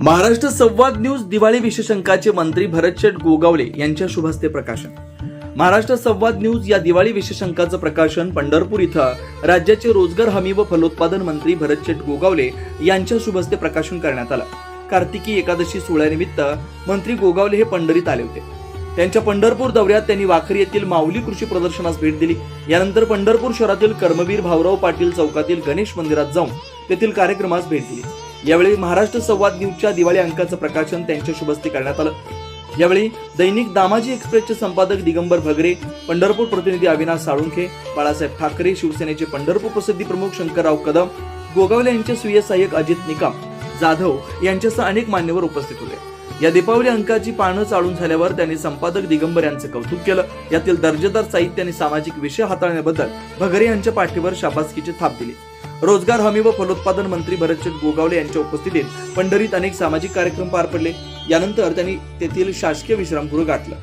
महाराष्ट्र संवाद न्यूज दिवाळी विशेषांकाचे मंत्री भरत शेठ गोगावले यांच्या शुभस्ते प्रकाशन. महाराष्ट्र संवाद न्यूज या दिवाळी विशेषांकाचं प्रकाशन पंढरपूर इथं राज्याचे रोजगार हमी व फलोत्पादन मंत्री भरतशेठ गोगावले यांच्या शुभस्ते प्रकाशन करण्यात आलं. कार्तिकी एकादशी सोहळ्यानिमित्त मंत्री गोगावले हे पंढरीत आले होते. त्यांच्या पंढरपूर दौऱ्यात त्यांनी वाखरी येथील माऊली कृषी प्रदर्शनास भेट दिली. यानंतर पंढरपूर शहरातील कर्मवीर भाऊराव पाटील चौकातील गणेश मंदिरात जाऊन तेथील कार्यक्रमास भेट दिली. यावेळी महाराष्ट्र संवाद न्यूजच्या दिवाळी अंकाचं प्रकाशन त्यांच्या शुभस्ते करण्यात आलं. यावेळी दैनिक दामाजी एक्सप्रेसचे संपादक दिगंबर भगरे पंढरपूर प्रतिनिधी अविनाश साळुंखे बाळासाहेब ठाकरे शिवसेनेचे पंढरपूर प्रसिद्धी प्रमुख शंकरराव कदम गोगावले यांचे स्वीय सहाय्यक अजित निकम जाधव यांच्यासह अनेक मान्यवर उपस्थित होते. या दीपावली अंकाची पानं चाळून झाल्यावर त्यांनी संपादक दिगंबर यांचं कौतुक केलं. यातील दर्जेदार साहित्य आणि सामाजिक विषय हाताळण्याबद्दल भगरे यांच्या पाठीवर शाबासकीची थाप दिली. रोजगार हमी व फलोत्पादन मंत्री भरतचंद गोगावले यांच्या उपस्थितीत पंढरीत अनेक सामाजिक कार्यक्रम पार पडले. यानंतर त्यांनी तेथील शासकीय विश्रामगृह गाठलं.